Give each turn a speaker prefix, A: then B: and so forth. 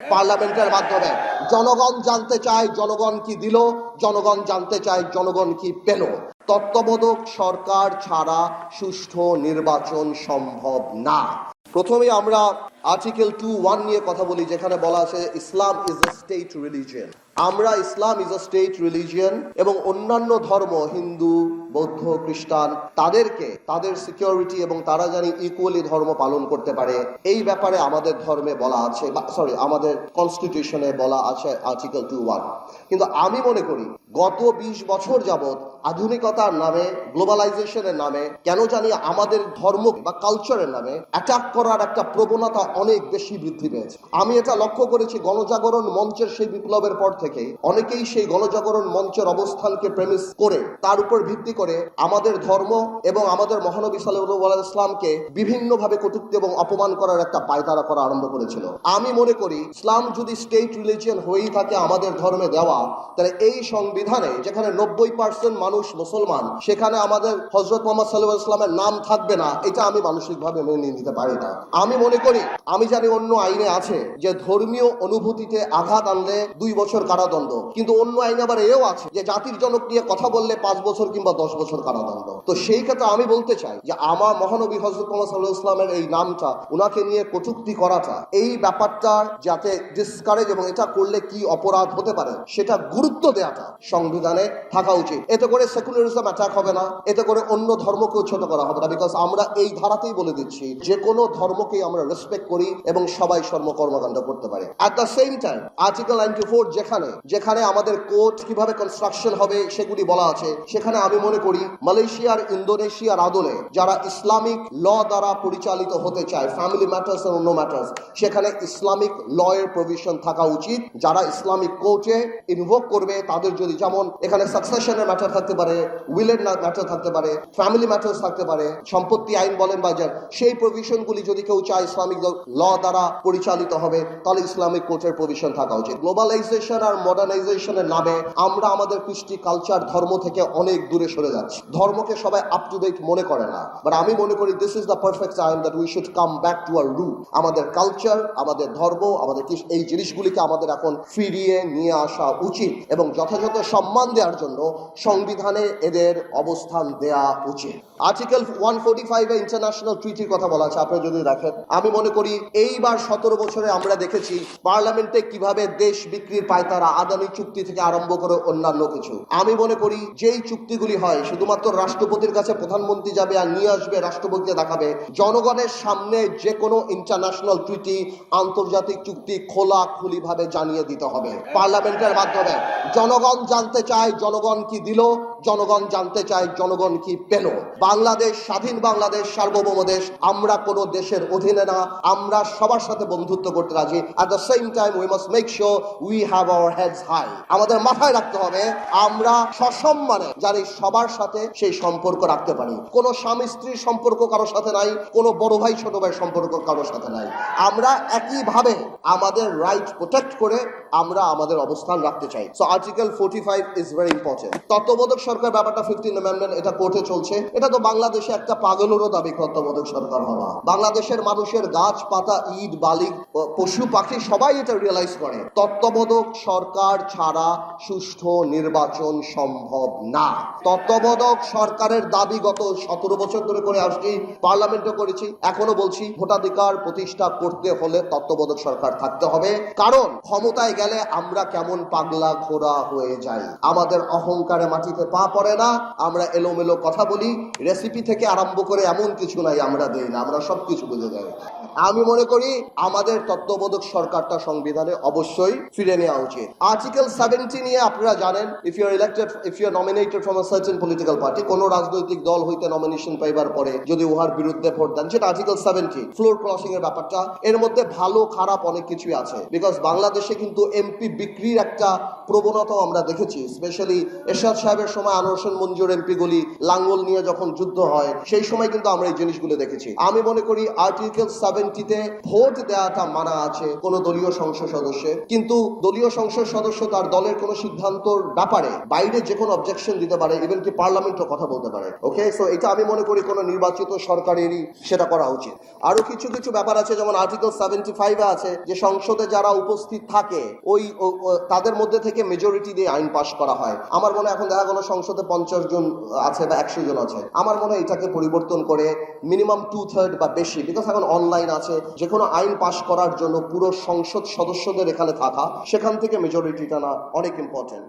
A: পার্লামেন্টের মাধ্যমে। জনগণ জানতে চায় জনগণ কি দিল, জনগণ জানতে চায় জনগণ কি পেল। তত্ত্বাবধায়ক সরকার ছাড়া সুষ্ঠু নির্বাচন সম্ভব না। প্রথমে আমরা আর্টিকেল টু ওয়ান নিয়ে কথা বলি, যেখানে বলা আছে Islam is a state religion. আমরা Islam is a state religion এবং অন্যান্য ধর্ম, হিন্দু বৌদ্ধ, খ্রিস্টান, তাদেরকে, তাদের সিকিউরিটি এবং তারা জানি ইকুয়ালি ধর্ম পালন করতে পারে। এই ব্যাপারে আমাদের ধর্মে বলা আছে সরি আমাদের কনস্টিটিউশনে বলা আছে আর্টিকেল টু ওয়ান কিন্তু আমি মনে করি, গত বিশ বছর যাবৎ আধুনিকতার নামে গ্লোবালাইজেশনের নামে, কেন জানি আমাদের ধর্ম বা কালচারের নামে অ্যাটাক করার একটা প্রবণতা অনেক বেশি বৃদ্ধি পেয়েছে। আমি এটা লক্ষ্য করেছি গণজাগরণ মঞ্চের সেই বিপ্লবের পর থেকে অনেকেই সেই গণজাগরণ মঞ্চের অবস্থানকে প্রেমিস করে তার উপর ভিত্তি করে আমাদের ধর্ম এবং আমাদের মহানবী সাল্লাহ ইসলামকে বিভিন্নভাবে কটুক্তি এবং অপমান করার একটা পায়তারা করা আরম্ভ করেছিল। আমি মনে করি, ইসলাম যদি স্টেট রিলিজিয়ন হয়েই থাকে আমাদের ধর্মে দেওয়া, তাহলে এই সংবিধানে যেখানে নব্বই পার্সেন্ট মানুষ মুসলমান, সেখানে আমাদের হজরত মোহাম্মদ সাল্লাহ ইসলামের নাম থাকবে না, এটা আমি মানসিকভাবে মেনে নিতে পারি না। আমি মনে করি, আমি জানি অন্য আইনে আছে যে ধর্মীয় অনুভূতিতে আঘাত আনলে দুই বছর কারাদণ্ড, কিন্তু অন্য আইনে আবার এও আছে যে জাতির জনক নিয়ে কথা বললে পাঁচ বছর কিংবা দশ বছর কারাদণ্ড। তো সেই ক্ষেত্রে আমি বলতে চাই যে আমার মহানবী হজরত মোহাম্মদ ইসলামের এই নামটা, উনাকে নিয়ে কটুক্তি করাটা, এই ব্যাপারটা যাতে ডিসকারেজ এবং এটা করলে কি অপরাধ হতে পারে, সেটা গুরুত্ব দেওয়াটা সংবিধানে থাকা উচিত। এতে করে সেকুলারিজম অ্যাটাক হবে না, এতে করে অন্য ধর্মকেও ছোট করা হবে না বিকজ আমরা এই ধারাতেই বলে দিচ্ছি, যে কোনো ধর্মকেই আমরা রেসপেক্ট করি এবং সবাই সর্ব কর্মকাণ্ড করতে পারে। At the same time article ninety four যেখানে যেখানে আমাদের কোর্ট কীভাবে কনস্ট্রাকশন হবে সেগুলি বলা আছে, সেখানে আমি মনে করি, মালয়েশিয়ার, ইন্দোনেশিয়ার আদলে যারা ইসলামিক ল দ্বারা পরিচালিত হতে চায় ফ্যামিলি ম্যাটার্স এবং অন্য ম্যাটার্স সেখানে ইসলামিক ল এর প্রভিশন থাকা উচিত। যারা ইসলামিক কোর্টে ইনভোক করবে, তাদের যদি যেমন এখানে সাকসেশনের ম্যাটার থাকতে পারে উইলের ম্যাটার থাকতে পারে ফ্যামিলি ম্যাটার্স থাকতে পারে, সম্পত্তি আইন বলেন বা যার, সেই প্রভিশনগুলি যদি কেউ চায় ইসলামিক ল দ্বারা পরিচালিত হবে, তাহলে ইসলামিক কোর্টের প্রভিশন থাকা উচিত। গ্লোবালাইজেশন আর মডার্নাইজেশনের নামে আমরা আমাদের কৃষ্টি কালচার ধর্ম থেকে অনেক দূরে সরে যাচ্ছি। ধর্মকে সবাই আপ টু ডেট মনে করে না। বাট আমি মনে করি this is the perfect time that we should come back to our root আমাদের কালচার আমাদের ধর্ম, আমাদের এই জিনিসগুলিকে আমাদের এখন ফিরিয়ে নিয়ে আসা উচিত এবং যথাযথ সম্মান দেওয়ার জন্য সংবিধানে এদের অবস্থান দেয়া উচিত। আর্টিকেল ওয়ান ফোর্টি ফাইভে ইন্টারন্যাশনাল ট্রিটির কথা বলা আছে, আপনি যদি দেখেন। আমি মনে করি এইবার সতেরো বছরে আমরা দেখেছি পার্লামেন্টে কীভাবে দেশ বিক্রির পায় তারা আদানি চুক্তি থেকে আরম্ভ করে অন্যান্য কিছু। আমি মনে করি যেই চুক্তিগুলি হয় শুধুমাত্র রাষ্ট্রপতির কাছে প্রধানমন্ত্রী যাবে আর নিয়ে আসবে, রাষ্ট্রপতিকে দেখাবে। জনগণের সামনে যে কোনো ইন্টারন্যাশনাল ট্রিটি আন্তর্জাতিক চুক্তি খোলা খুলি ভাবে জানিয়ে দিতে হবে। পার্লামেন্টের মাধ্যমে। জনগণ জানতে চায় জনগণ কি দিল, জনগণ জানতে চায় জনগণ কি পেল। বাংলাদেশ, স্বাধীন বাংলাদেশ, সার্বভৌম দেশ, আমরা কোনো দেশের অধীনে না, আমরা সবার সাথে বন্ধুত্ব করতে রাজি। At the same time we must make sure we have our heads high আমাদের মাথায় রাখতে হবে, আমরা সসম্মানে জানি সবার সাথে সেই সম্পর্ক রাখতে পারি। কোনো স্বামী স্ত্রীর সম্পর্ক কারোর সাথে নাই, কোনো বড় ভাই, ছোট ভাইয়ের সম্পর্ক কারোর সাথে নাই। আমরা একইভাবে আমাদের রাইট প্রোটেক্ট করে আমরা আমাদের অবস্থান রাখতে চাই। So article forty five is very important তত্ত্বাবধায়ক সরকার ব্যাপারটা ফিফটিন অ্যামেন্ডমেন্ট এটা কোর্টে চলছে। এটা তো বাংলাদেশে একটা পাগলেরও দাবি তত্ত্বাবধায়ক সরকার হওয়া। বাংলাদেশের মানুষের গাছপাতা, ইট বালিক প- পশু পাখি সবাই এটা রিয়েলাইজ করে। তত্ত্বাবধায়ক সরকার ছাড়া সুষ্ঠু নির্বাচন সম্ভব না। তত্ত্বাবধায়ক সরকারের দাবি গত সতেরো বছর ধরে করে আসছি পার্লামেন্টে করেছি। এখনও বলছি, ভোটাধিকার প্রতিষ্ঠা করতে হলে তত্ত্বাবধায়ক সরকার থাকতে হবে। কারণ ক্ষমতায় গেলে আমরা কেমন পাগলা ঘোরা হয়ে যাই। আমাদের অহংকারে মাটিতে পা পড়ে না। আমরা এলোমেলো কথা বলি। রেসিপি থেকে আরম্ভ করে এমন কিছু নাই আমরা দেই না, আমরা সব কিছু বুঝে যাই। আমি মনে করি আমাদের তত্ত্বাবধায়ক সরকারটা সংবিধানে অবশ্যই ফিরে নেওয়া উচিত। আর্টিকেল সেভেন্টি নিয়ে আপনারা জানেন if you're elected if you're nominated from a certain political party কোন রাজনৈতিক দল হইতে নমিনেশন পাইবার পরে যদি উহার বিরুদ্ধে ভোট দেন, সেটা আর্টিকেল সেভেন্টি ফ্লোর ক্রসিং এর ব্যাপারটা, এর মধ্যে ভালো, খারাপ অনেক কিছুই আছে। বিকজ বাংলাদেশে কিন্তু এমপি বিক্রির একটা প্রবণতাও আমরা দেখেছি স্পেশালি এরশাদ সাহেবের সময় আনোয়ার মঞ্জুর এমপি গুলি লাঙ্গল নিয়ে যখন যুদ্ধ হয়, সেই সময় কিন্তু আমরা এই জিনিসগুলো দেখেছি। আমি মনে করি আর্টিকেল সেভেন্টিতে ভোট দেওয়াটা মানা আছে কোন দলীয় সংসদ সদস্যের। কিন্তু দলীয় সংসদ সদস্য তার দলের কোনো সিদ্ধান্তর ব্যাপারে বাইরে যে কোনো অবজেকশন দিতে পারে ইভেন কি পার্লামেন্টও কথা বলতে পারে। ওকে সো এটা আমি মনে করি কোনো নির্বাচিত সরকারেরই সেটা করা উচিত। আরও কিছু কিছু ব্যাপার আছে, যেমন আর্টিকেল সেভেন্টি ফাইভে আছে যে, সংসদে যারা উপস্থিত থাকে, ওই তাদের মধ্যে থেকে মেজরিটি দিয়ে আইন পাশ করা হয়। আমার মনে এখন দেখা গেলো সংসদে পঞ্চাশ জন আছে বা একশো জন আছে। আমার মনে হয় এটাকে পরিবর্তন করে মিনিমাম টু থার্ড বা বেশি বিকজ এখন অনলাইন আছে। যে কোনো আইন পাশ করার জন্য পুরো সংসদ সদস্যদের এখানে থাকা, সেখান থেকে মেজরিটিটা না অনেক ইম্পর্টেন্ট